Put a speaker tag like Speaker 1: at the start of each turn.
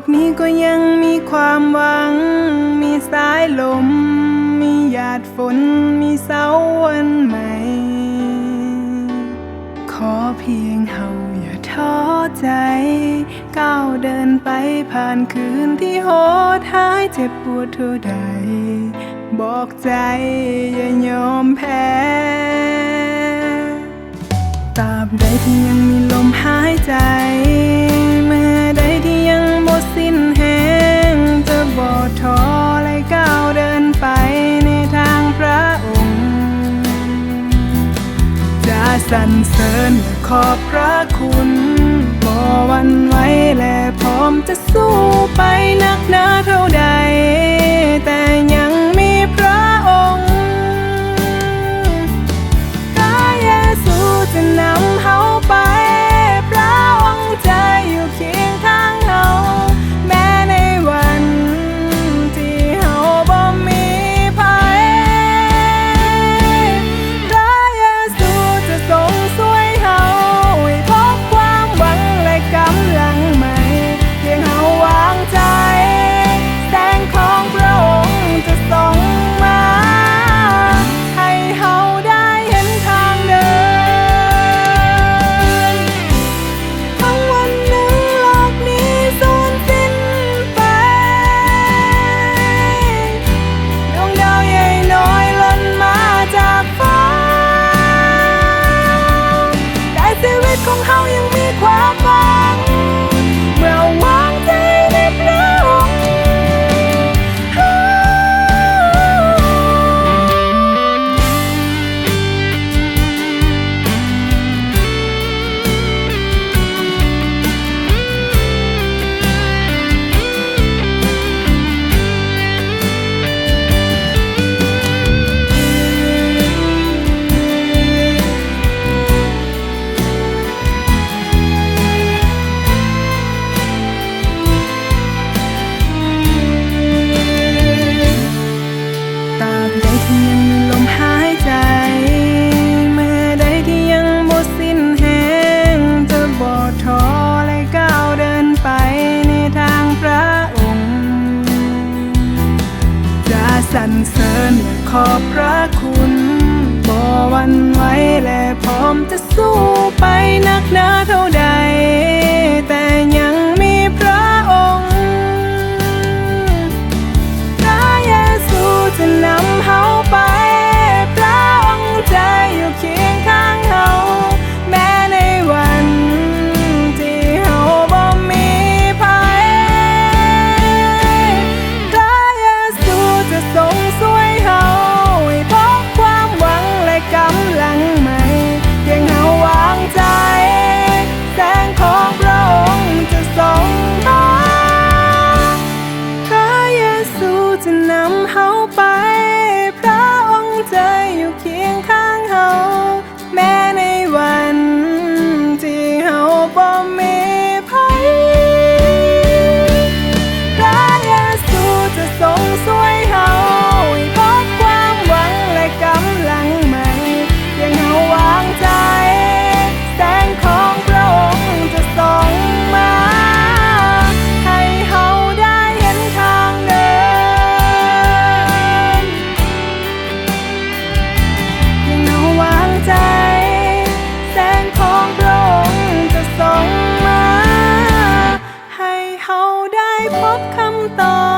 Speaker 1: กนี้ก็ยังมีความหวัง มีสายลม มีหยาดฝน มีเสาวันใหม่ ขอเพียงเฮาอย่าท้อใจ ก้าวเดินไปผ่านคืนที่โหดหายเจ็บปวดเท่าใด บอกใจอย่ายอมแพ้ตราบใดที่ยังมีลมหายใจ สรรเสริญขอบพระคุณบ่วันไว้และพร้อมจะสู้ไปนักหนาเท่าใด สรรเสริญขอบพระคุณบ่วันไว้และพร้อมจะสู้ไปนักหนาเท่าใดแต่ todo.